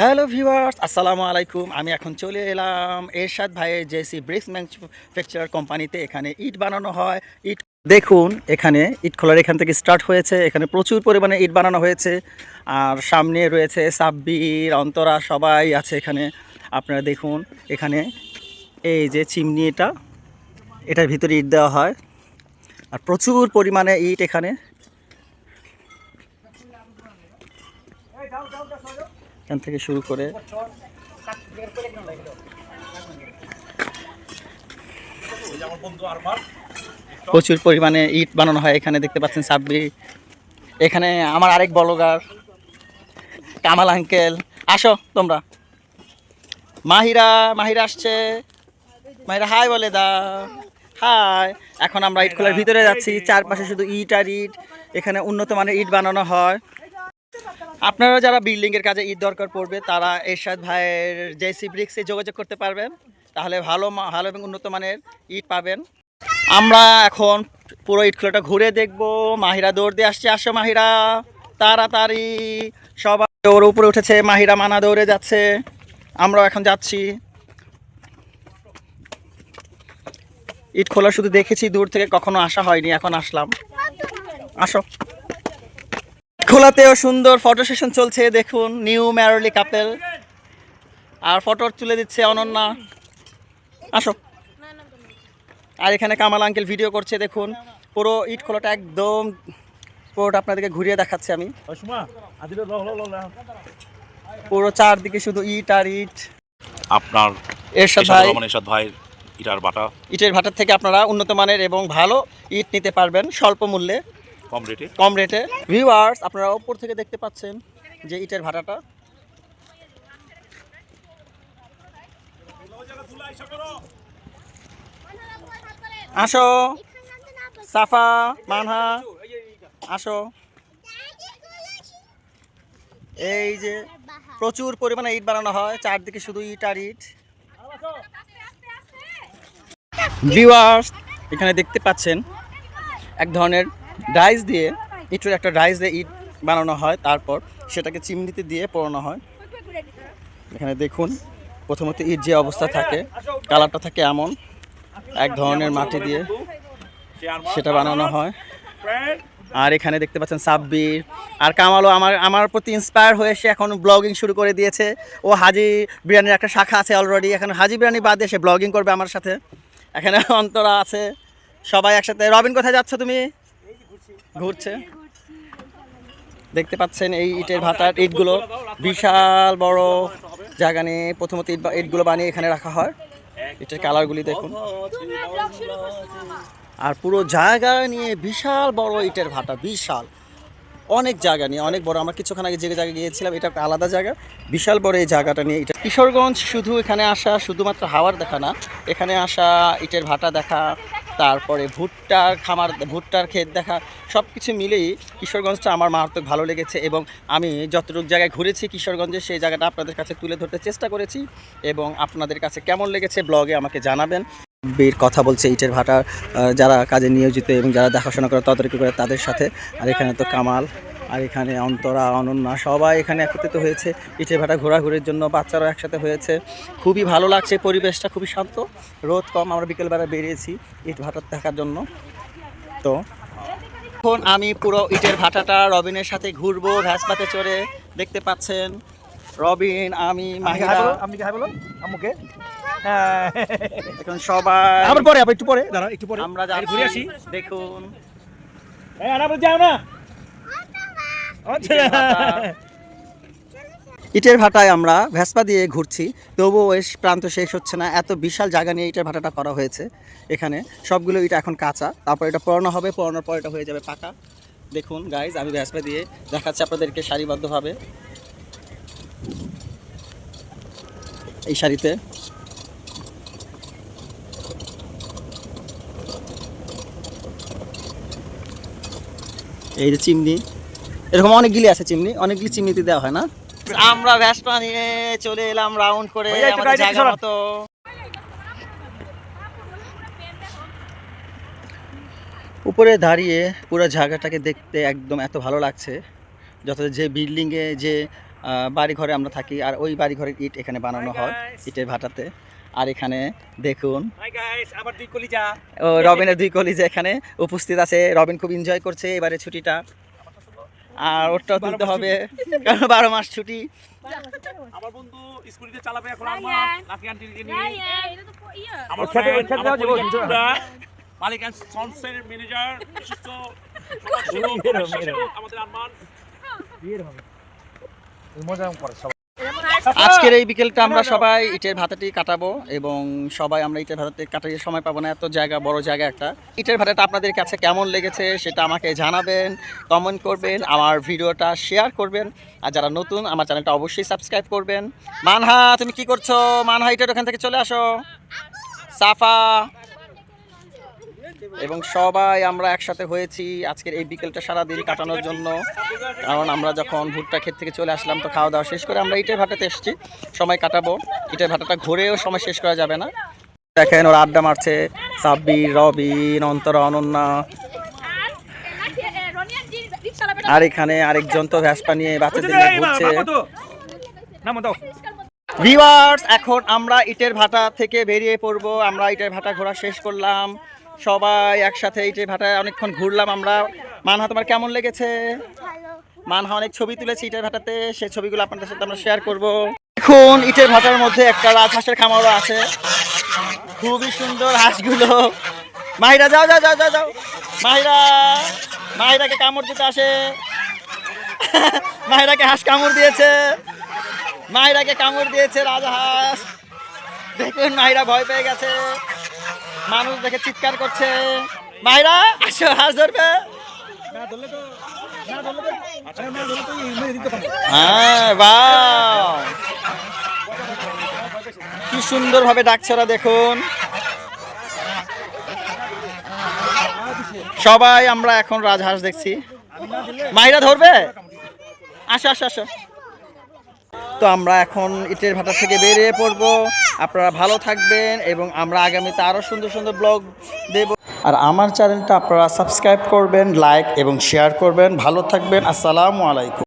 Hello viewers আসসালামু আলাইকুম আমি এখন চলে এলাম এরশাদ ভাইয়ের জেসি ব্রিক্স ম্যানুফ্যাকচারার কোম্পানিতে। এখানে ইট বানানো হয়। ইট দেখুন, এখানে ইট খোলার এখান থেকে স্টার্ট হয়েছে। এখানে প্রচুর পরিমাণে ইট বানানো হয়েছে। আর সামনে রয়েছে সাব্বির, অন্তরা সবাই আছে এখানে। আপনারা দেখুন, এখানে এই যে চিমনি এটা, এটার ভিতরে ইট দেওয়া হয়। আর প্রচুর পরিমাণে ইট এখানে। এখান থেকে শুরু করে। প্রচুর পরিমাণে ইট বানানো হয় এখানে, দেখতে পাচ্ছেন সাব্বি এখানে আমার আরেক বলগার, কামাল আঙ্কেল। আসো তোমরা। মাহিরা মাহিরা আসছে। মাহিরা, হাই বলে দা হাই। এখন আমরা ইট খোলার ভিতরে যাচ্ছি, চারপাশে শুধু ইট আর ইট। এখানে উন্নত মানের ইট বানানো হয়। আপনারা যারা বিল্ডিং এর কাজে ঈদ দরকার পড়বে, তারা এরশাদ ভাইয়ের জেসি ব্রিক্সে যোগাযোগ করতে পারবেন, তাহলে ভালো ভালো এবং উন্নত মানের ইট পাবেন। আমরা এখন পুরো ইট খোলাটা ঘুরে দেখব, মাহিরা দৌড় দিয়ে আসছে, আসো মাহিরা, তাড়াতাড়ি। সবাই ওর উপরে উঠেছে, মাহিরা মানা দৌড়ে যাচ্ছে। আমরাও এখন যাচ্ছি। ইট খোলা শুধু দেখেছি, দূর থেকে কখনো আসা হয়নি, এখন আসলাম। আসো। খোলাতেও সুন্দর ফটো সেশন চলছে দেখুন নিউ ম্যারলি কাপেল আর ফটো তুলে দিচ্ছে অনন্যা। আসো। আর এখানে কামাল আঙ্কেল ভিডিও করছে দেখুন পুরো ইট খোলাটা একদম পুরোটা আপনাদেরকে ঘুরিয়ে দেখাচ্ছি আমি। পুরো চারদিকে শুধু ইট আর ইট। আপনার এরশাদ ভাই। এরশাদ ইটার ইটের ভাটার থেকে আপনারা উন্নত মানের এবং ভালো ইট নিতে পারবেন স্বল্প মূল্যে। কম রেটে কম রেটে ভিউয়ার্স আপনারা উপর থেকে দেখতে পাচ্ছেন যে ইটের ভাটাটা। আসো। সাফা, মানহা, আসো। এই যে প্রচুর পরিমাণে ইট বানানো হয়, চারদিকে শুধু ইট আর ইট। ভিউয়ার্স এখানে দেখতে পাচ্ছেন এক ধরনের ডাইস দিয়ে ইটের একটা ডাইস দিয়ে ইট বানানো হয়, তারপর সেটাকে চিমনিতে দিয়ে পোড়ানো হয়। এখানে দেখুন, প্রথমত ইট যে অবস্থা থাকে, কালারটা থাকে এমন, এক ধরনের মাটি দিয়ে সেটা বানানো হয়। আর এখানে দেখতে পাচ্ছেন সাব্বির, আর কামালও আমার আমার প্রতি ইন্সপায়ার হয়ে সে এখন ব্লগিং শুরু করে দিয়েছে। ও হাজি বিরিয়ানির একটা শাখা আছে অলরেডি এখন হাজি বিরিয়ানি বাদ দিয়ে সে ব্লগিং করবে আমার সাথে। এখানে অন্তরা আছে, সবাই একসাথে। রবিন, কোথায় যাচ্ছ তুমি? ঘুরছে। দেখতে পাচ্ছেন এই ইটের ভাটার ইটগুলো। বিশাল বড় জায়গা নিয়ে প্রথমত ইট ইটগুলো বানিয়ে এখানে রাখা হয়। ইটের কালারগুলি দেখুন। আর পুরো জায়গা নিয়ে বিশাল বড় ইটের ভাটা, বিশাল। অনেক জায়গা নিয়ে, অনেক বড়। আমরা কিছুক্ষণ আগে যে জায়গায় গিয়েছিলাম, এটা একটা আলাদা জায়গা। বিশাল বড় এই জায়গাটা নিয়ে এটা কিশোরগঞ্জ শুধু এখানে আসা শুধুমাত্র হাওয়ার দেখা না, এখানে আসা ইটের ভাটা দেখা তারপরে ভুট্টার খামার, ভুট্টার ক্ষেত দেখা সব কিছু মিলেই কিশোরগঞ্জটা আমার মারাত্মক ভালো লেগেছে এবং আমি যতটুক জায়গায় ঘুরেছি কিশোরগঞ্জে, সেই জায়গাটা আপনাদের কাছে তুলে ধরতে চেষ্টা করেছি এবং আপনাদের কাছে কেমন লেগেছে ব্লগে আমাকে জানাবেন। বীর কথা বলছে ইটের ভাটার যারা কাজে নিয়োজিত এবং যারা দেখাশোনা করে তদারকি করে তাদের সাথে। আর এখানে তো কামাল। আর এখানে অন্তরা অনন্যা সবাই এখানে একত্রিত হয়েছে। ইটের ভাটা ঘোরাঘুরির জন্য বাচ্চারাও একসাথে হয়েছে। খুবই ভালো লাগছে পরিবেশটা খুবই শান্ত। রোদ কম আমরা বিকেলবেলা বেরিয়েছি ইট ভাটা দেখার জন্য। তো এখন আমি পুরো ইটের ভাটাটা রবিনের সাথে ঘুরবো ভ্যাসপাতে চড়ে দেখতে পাচ্ছেন। রবিন আমি মাহিরা। আপনি কি বলো আম্মুকে। হ্যাঁ। এখন সবাই আবার পরে একটু পরে দাঁড়াও একটু পরে। আমরা ঘুরে আসি। দেখুন। যাও না। ইটের ভাটায় আমরা ভেসপা দিয়ে ঘুরছি। তবুও ওই প্রান্ত শেষ হচ্ছে না। এত বিশাল জায়গা নিয়ে ইটের ভাটাটা করা হয়েছে এখানে। সবগুলো ইট এখন কাঁচা। তারপর এটা পড়ানো হবে। পড়ানোর পর এটা হয়ে যাবে পাকা। দেখুন গাইজ আমি ভেসপা দিয়ে দেখাচ্ছি আপনাদেরকে সারিবদ্ধভাবে। এই শাড়িতে এই যে চিমনি। এরকম অনেকগুলি আছে চিমনি অনেকগুলি চিমনিতে দেওয়া হয় না? আমরা ভ্যাসপা নিয়ে চলে এলাম রাউন্ড করে আমাদের জায়গা মতো উপরে দাঁড়িয়ে পুরো জায়গাটাকে দেখতে একদম এত ভালো লাগছে যত যে বিল্ডিংয়ে যে বাড়ি ঘরে আমরা থাকি আর ওই বাড়ি ঘরের ইট এখানে বানানো হয় ইটের ভাটাতে। আর এখানে দেখুন গাইস আবার দুই কলিজা। ও রবিনের দুই কলিজা এখানে উপস্থিত আছে। রবিন খুব এনজয় করছে এবারে ছুটিটা। আর ওরটাও তুলতে হবে। কারণ বারো মাস ছুটি। আমার বন্ধু স্কুটিতে চালাবে এখন আমার, লাকি আন্টিকে সাথে-। মালিক ম্যানেজার বিশিষ্ট আমাদের বিয়ের হবে। মজা করে সবাই আজকের এই বিকেলটা আমরা সবাই ইটের ভাতাটি কাটাবো এবং সবাই আমরা ইটের ভাতাটি কাটার সময় পাবো না। এত জায়গা বড় জায়গা একটা। ইটের ভাতাটা আপনাদের কাছে কেমন লেগেছে সেটা আমাকে জানাবেন কমেন্ট করবেন আমার ভিডিওটা শেয়ার করবেন। আর যারা নতুন আমার চ্যানেলটা অবশ্যই সাবস্ক্রাইব করবেন। মানহা তুমি কি করছ? মানহা ইটের ওখান থেকে চলে আসো। সাফা। এবং সবাই আমরা একসাথে হয়েছি আজকের এই বিকেলটা সারাদিন কাটানোর জন্য। কারণ আমরা যখন ভুট্টা ক্ষেত থেকে চলে আসলাম তো খাওয়া দাওয়া শেষ করে আমরা ইটের ভাটাতে এসেছি। সময় কাটাবো। ইটের ভাটাটা ঘুরেও সময় শেষ করা যাবে না। দেখেন ওরা আড্ডা মারছে। সাব্বির রবিন অন্তরা অনন্যা। আর এখানে আরেকজন তো ভ্যাসপা নিয়ে বাচ্চাদের নিয়ে ঘুরছে। ভিউয়ার্স এখন আমরা ইটের ভাটা থেকে বেরিয়ে পড়ব। আমরা ইটের ভাটা ঘোরা শেষ করলাম। সবাই একসাথে ইটের ভাটায় অনেকক্ষণ ঘুরলাম আমরা। মানহা তোমার কেমন লেগেছে? মানহা অনেক ছবি তুলেছে ইটের ভাটাতে সেই ছবিগুলো আপনাদের সাথে আমরা শেয়ার করব। এখন ইটের ভাটার মধ্যে একটা রাজহাঁসের খামারও আছে। খুবই সুন্দর হাঁসগুলো। মাহিরা যাও যাও যাও যাও যাও। মাহিরা মাহিরাকে কামড় দিতে আসে। মাহিরাকে হাঁস কামড় দিয়েছে। মাহিরাকে কামড় দিয়েছে রাজহাঁস। দেখুন মাহিরা ভয় পেয়ে গেছে। মানুষ দেখে চিৎকার করছে। মাইরা, আসো হাঁস ধরবে। হ্যাঁ কি সুন্দর ভাবে ডাকছে ওরা, দেখুন। সবাই আমরা এখন রাজহাঁস দেখছি। মাইরা ধরবে? আসো আসো আসো। তো আমরা এখন ইটের ভাটা থেকে বেরিয়ে পড়ব। আপনারা ভালো থাকবেন এবং আমরা আগামীতে আরও সুন্দর সুন্দর ব্লগ দেব। আর আমার চ্যানেলটা আপনারা সাবস্ক্রাইব করবেন, লাইক এবং শেয়ার করবেন। ভালো থাকবেন, আসসালামু আলাইকুম।